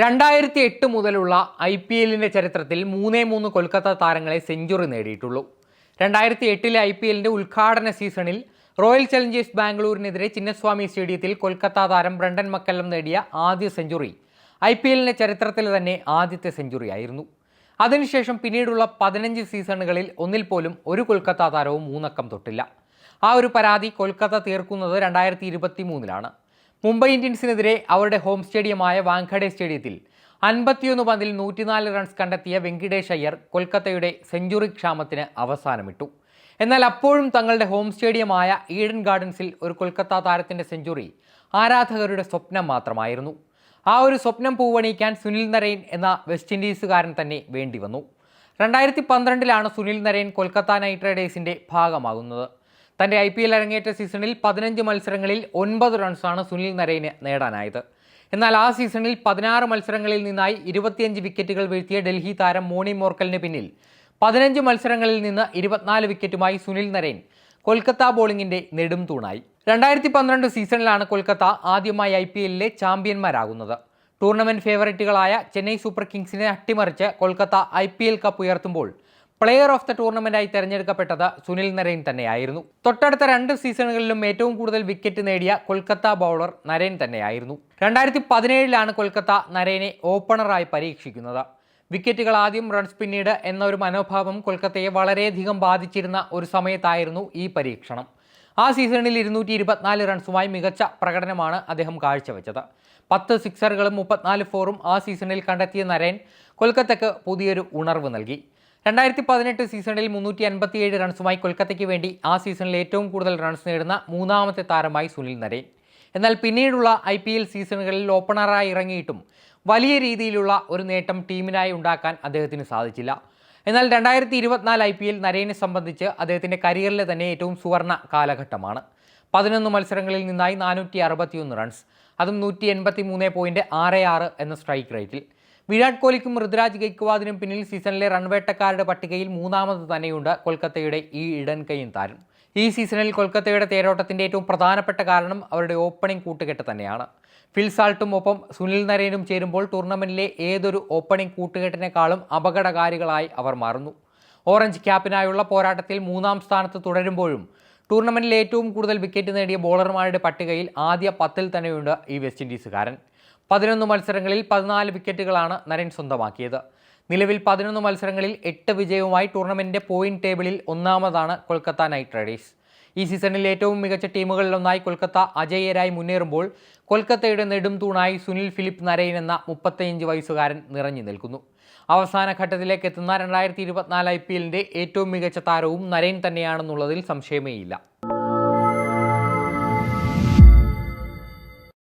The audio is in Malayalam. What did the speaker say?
രണ്ടായിരത്തി എട്ട് മുതലുള്ള ഐ പി എല്ലിന്റെ ചരിത്രത്തിൽ മൂന്നേ മൂന്ന് കൊൽക്കത്ത താരങ്ങളെ സെഞ്ചുറി നേടിയിട്ടുള്ളൂ. രണ്ടായിരത്തി എട്ടിലെ ഐ പി എല്ലിന്റെ ഉദ്ഘാടന സീസണിൽ റോയൽ ചലഞ്ചേഴ്സ് ബാംഗ്ലൂരിനെതിരെ ചിന്നസ്വാമി സ്റ്റേഡിയത്തിൽ കൊൽക്കത്ത താരം ബ്രണ്ടൻ മക്കല്ലം നേടിയ ആദ്യ സെഞ്ചുറി ഐ പി എല്ലിന്റെ ചരിത്രത്തിൽ തന്നെ ആദ്യത്തെ സെഞ്ചുറി ആയിരുന്നു അതിനുശേഷം പിന്നീടുള്ള പതിനഞ്ച് സീസണുകളിൽ ഒന്നിൽ പോലും ഒരു കൊൽക്കത്ത താരവും മൂന്നക്കം തൊട്ടില്ല. ആ ഒരു പരാതി കൊൽക്കത്ത തീർക്കുന്നത് രണ്ടായിരത്തി ഇരുപത്തി മൂന്നിലാണ് മുംബൈ ഇന്ത്യൻസിനെതിരെ അവരുടെ ഹോം സ്റ്റേഡിയമായ വാങ്ഖഡെ സ്റ്റേഡിയത്തിൽ അൻപത്തിയൊന്ന് പന്തിൽ നൂറ്റിനാല് റൺസ് കണ്ടെത്തിയ വെങ്കിടേഷ് അയ്യർ കൊൽക്കത്തയുടെ സെഞ്ചുറി ക്ഷാമത്തിന് അവസാനമിട്ടു. എന്നാൽ അപ്പോഴും തങ്ങളുടെ ഹോം സ്റ്റേഡിയമായ ഈഡൻ ഗാർഡൻസിൽ ഒരു കൊൽക്കത്ത താരത്തിന്റെ സെഞ്ചുറി ആരാധകരുടെ സ്വപ്നം മാത്രമായിരുന്നു. ആ ഒരു സ്വപ്നം പൂവണിയിക്കാൻ സുനിൽ നരൈൻ എന്ന വെസ്റ്റ് ഇൻഡീസുകാരൻ തന്നെ വേണ്ടി വന്നു രണ്ടായിരത്തി പന്ത്രണ്ടിലാണ് സുനിൽ നരൈൻ കൊൽക്കത്ത നൈറ്റ് റൈഡേഴ്സിന്റെ ഭാഗമാകുന്നത്. തന്റെ ഐ പി എൽ അരങ്ങേറ്റ സീസണിൽ പതിനഞ്ച് മത്സരങ്ങളിൽ ഒൻപത് റൺസാണ് സുനിൽ നരയിന് നേടാനായത്. എന്നാൽ ആ സീസണിൽ പതിനാറ് മത്സരങ്ങളിൽ നിന്നായി ഇരുപത്തിയഞ്ച് വിക്കറ്റുകൾ വീഴ്ത്തിയ ഡൽഹി താരം മോണി മോർക്കലിന് പിന്നിൽ. പതിനഞ്ച് മത്സരങ്ങളിൽ നിന്ന് ഇരുപത്തിനാല് വിക്കറ്റുമായി സുനിൽ നരേൻ കൊൽക്കത്ത ബോളിംഗിന്റെ നെടും തൂണായി. രണ്ടായിരത്തി പന്ത്രണ്ട് സീസണിലാണ് കൊൽക്കത്ത ആദ്യമായി ഐ പി എല്ലിലെ ചാമ്പ്യന്മാരാകുന്നത്. ടൂർണമെന്റ് ഫേവറേറ്റുകളായ ചെന്നൈ സൂപ്പർ കിങ്സിനെ അട്ടിമറിച്ച് Kolkata I P L cup ഉയർത്തുമ്പോൾ player of the ടൂർണമെന്റായി തിരഞ്ഞെടുക്കപ്പെട്ടത് സുനിൽ നരേൻ തന്നെയായിരുന്നു. തൊട്ടടുത്ത രണ്ട് സീസണുകളിലും ഏറ്റവും കൂടുതൽ വിക്കറ്റ് നേടിയ കൊൽക്കത്ത ബൗളർ നരേൻ തന്നെയായിരുന്നു. രണ്ടായിരത്തി പതിനേഴിലാണ് കൊൽക്കത്ത നരേനെ ഓപ്പണറായി പരീക്ഷിക്കുന്നത്. വിക്കറ്റുകൾ ആദ്യം റൺസ് പിന്നീട് എന്ന ഒരു മനോഭാവം കൊൽക്കത്തയെ വളരെയധികം ബാധിച്ചിരുന്ന ഒരു സമയത്തായിരുന്നു ഈ പരീക്ഷണം. ആ സീസണിൽ ഇരുന്നൂറ്റി ഇരുപത്തിനാല് റൺസുമായി മികച്ച പ്രകടനമാണ് അദ്ദേഹം കാഴ്ചവെച്ചത്. പത്ത് സിക്സറുകളും മുപ്പത്തിനാല് ഫോറും ആ സീസണിൽ കണ്ടെത്തിയ നരേൻ കൊൽക്കത്തയ്ക്ക് പുതിയൊരു ഉണർവ് നൽകി. രണ്ടായിരത്തി പതിനെട്ട് സീസണിൽ മുന്നൂറ്റി അൻപത്തിയേഴ് റൺസുമായി കൊൽക്കത്തയ്ക്ക് വേണ്ടി ആ സീസണിൽ ഏറ്റവും കൂടുതൽ റൺസ് നേടുന്ന മൂന്നാമത്തെ താരമായി സുനിൽ നരേൻ. എന്നാൽ പിന്നീടുള്ള ഐ പി എൽ സീസണുകളിൽ ഓപ്പണറായി ഇറങ്ങിയിട്ടും വലിയ രീതിയിലുള്ള ഒരു നേട്ടം ടീമിനായി ഉണ്ടാക്കാൻ അദ്ദേഹത്തിന് സാധിച്ചില്ല. എന്നാൽ രണ്ടായിരത്തി ഇരുപത്തിനാല് ഐ പി എൽ നരേനെ സംബന്ധിച്ച് അദ്ദേഹത്തിന്റെ കരിയറിലെ തന്നെ ഏറ്റവും സുവർണ കാലഘട്ടമാണ്. പതിനൊന്ന് മത്സരങ്ങളിൽ നിന്നായി നാനൂറ്റി അറുപത്തിയൊന്ന് റൺസ് അതും നൂറ്റി എൺപത്തി മൂന്ന് പോയിന്റ് ആറ് ആറ് എന്ന സ്ട്രൈക്ക് റേറ്റിൽ. വിരാട് കോഹ്ലിക്കും ഋതുരാജ് ഗൈക്വാദിനും പിന്നിൽ സീസണിലെ റൺവേട്ടക്കാരുടെ പട്ടികയിൽ മൂന്നാമത് തന്നെയുണ്ട് കൊൽക്കത്തയുടെ ഈ ഇടൻ കൈയും താരം. ഈ സീസണിൽ കൊൽക്കത്തയുടെ തേരോട്ടത്തിന്റെ ഏറ്റവും പ്രധാനപ്പെട്ട കാരണം അവരുടെ ഓപ്പണിംഗ് കൂട്ടുകെട്ട് തന്നെയാണ്. ഫിൽസാൾട്ടും ഒപ്പം സുനിൽ നരേനും ചേരുമ്പോൾ ടൂർണമെന്റിലെ ഏതൊരു ഓപ്പണിംഗ് കൂട്ടുകെട്ടിനേക്കാളും അപകടകാരികളായി അവർ മാറുന്നു. ഓറഞ്ച് ക്യാപ്പിനായുള്ള പോരാട്ടത്തിൽ മൂന്നാം സ്ഥാനത്ത് തുടരുമ്പോഴും ടൂർണമെന്റിൽ ഏറ്റവും കൂടുതൽ വിക്കറ്റ് നേടിയ ബോളർമാരുടെ പട്ടികയിൽ ആദ്യ പത്തിൽ തന്നെയുണ്ട് ഈ വെസ്റ്റ് ഇൻഡീസുകാരൻ. പതിനൊന്ന് മത്സരങ്ങളിൽ പതിനാല് വിക്കറ്റുകളാണ് നരൻ സ്വന്തമാക്കിയത്. നിലവിൽ പതിനൊന്ന് മത്സരങ്ങളിൽ എട്ട് വിജയവുമായി ടൂർണമെന്റിന്റെ പോയിന്റ് ടേബിളിൽ ഒന്നാമതാണ് കൊൽക്കത്ത നൈറ്റ് റൈഡേഴ്സ്. ഈ സീസണിൽ ഏറ്റവും മികച്ച ടീമുകളിലൊന്നായി കൊൽക്കത്ത അജേയരായി മുന്നേറുമ്പോൾ കൊൽക്കത്തയുടെ നെടും തൂണായി സുനിൽ ഫിലിപ്പ് നരയൻ എന്ന മുപ്പത്തിയഞ്ച് വയസ്സുകാരൻ നിറഞ്ഞു നിൽക്കുന്നു. അവസാന ഘട്ടത്തിലേക്ക് എത്തുന്ന രണ്ടായിരത്തി ഇരുപത്തിനാല് ഐ പി എല്ലിന്റെ ഏറ്റവും മികച്ച താരവും നരയൻ തന്നെയാണെന്നുള്ളതിൽ സംശയമേയില്ല.